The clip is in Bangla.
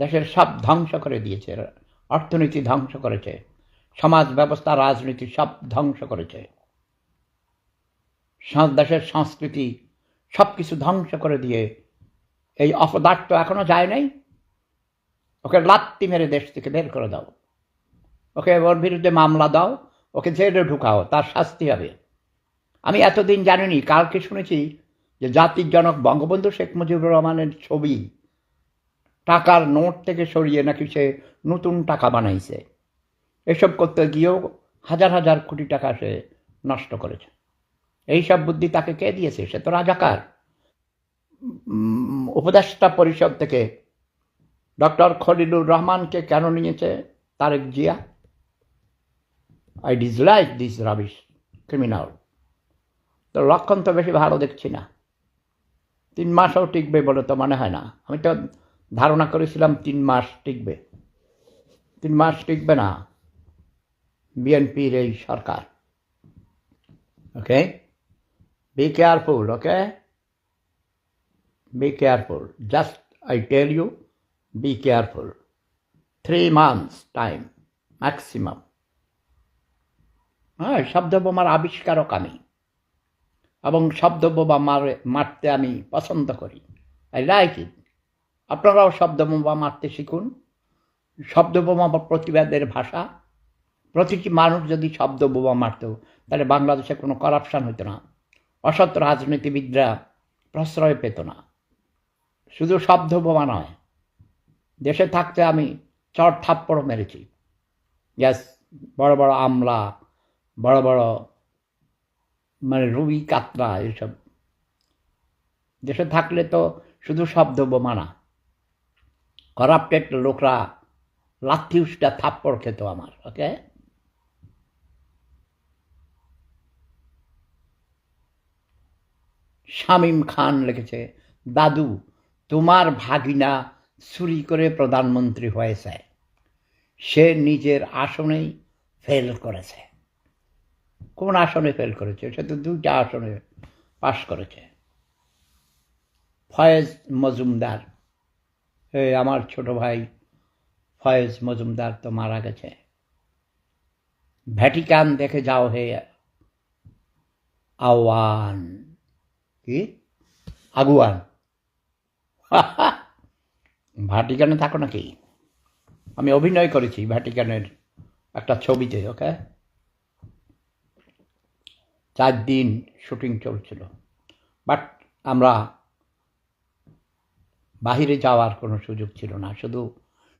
দেশের সব ধ্বংস করে দিয়েছে, অর্থনীতি ধ্বংস করেছে, সমাজ ব্যবস্থা, রাজনীতি সব ধ্বংস করেছে। দেশের সংস্কৃতি সব কিছু ধ্বংস করে দিয়ে এই অপদার্থ এখনও যায় নাই। ওকে লাত্তি মেরে দেশ থেকে বের করে দাও। ওকে ওর বিরুদ্ধে মামলা দাও, ওকে জেলে ঢুকাও, তার শাস্তি হবে। আমি এতদিন জানিনি, কালকে শুনেছি যে জাতির জনক বঙ্গবন্ধু শেখ মুজিবুর রহমানের ছবি টাকার নোট থেকে সরিয়ে নাকি সে নতুন টাকা বানাইছে। এসব করতে গিয়েও হাজার হাজার কোটি টাকা সে নষ্ট করেছে। এই সব বুদ্ধি তাকে কে দিয়েছে? সে তো রাজাকার। উপদেষ্টা পরিষদ থেকে ডক্টর খলিলুর রহমানকে কেন নিয়েছে? Tarique Zia? I dislike this rubbish criminal তো লক্ষণ তো বেশি ভালো দেখছি না। তিন মাসও টিকবে বলে তো মনে হয় না। আমি তো ধারণা করেছিলাম তিন মাস টিকবে। তিন মাস টিকবে না। বিএনপির এই সরকার। Okay? Be careful okay? Be careful just I tell you be careful three months time maximum হ্যাঁ শব্দ বোমার আবিষ্কারক আমি। এবং শব্দ বোমা মারে, মারতে আমি পছন্দ করি। আই লাইক ইট আপনারাও শব্দ বোমা মারতে শিখুন। শব্দ বোমা বা প্রতিবাদের ভাষা। প্রতিটি মানুষ যদি শব্দ বোমা মারত, তাহলে বাংলাদেশে কোনো করাপশন হতো না। অসৎ রাজনীতিবিদরা প্রশ্রয় পেত না। শুধু শব্দ বোমা নয়, দেশে থাকতে আমি চট থাপ্পড়ও মেরেছি। ইয়াস বড় বড় আমলা, বড় বড় মানে রুবি কাতরা এসব। দেশে থাকলে তো শুধু শব্দ বোমা না। করাপ্টেড লোকরা লাথি উষ্টা থাপ্পড় খেত আমার, ওকে? শামীম খান লিখেছে, দাদু, তোমার ভাগিনা চুরি করে প্রধানমন্ত্রী হয়েছে। সে নিজের আসনেই ফেল করেছে। কোন আসনে ফেল করেছে? সে তো দুইটা আসনে পাশ করেছে। ফয়েজ মজুমদার আমার ছোট ভাই ফয়েজ মজুমদার তো মারা গেছে। ভ্যাটিকান দেখে যাও হে আওয়ান। কি? আগুয়ান। ভ্যাটিকানে থাকো নাকি? আমি অভিনয় করেছি ভ্যাটিকানের একটা ছবিতে, ওকে? চার দিন শুটিং চলছিল। বাট আমরা বাহিরে যাওয়ার কোনো সুযোগ ছিল না। শুধু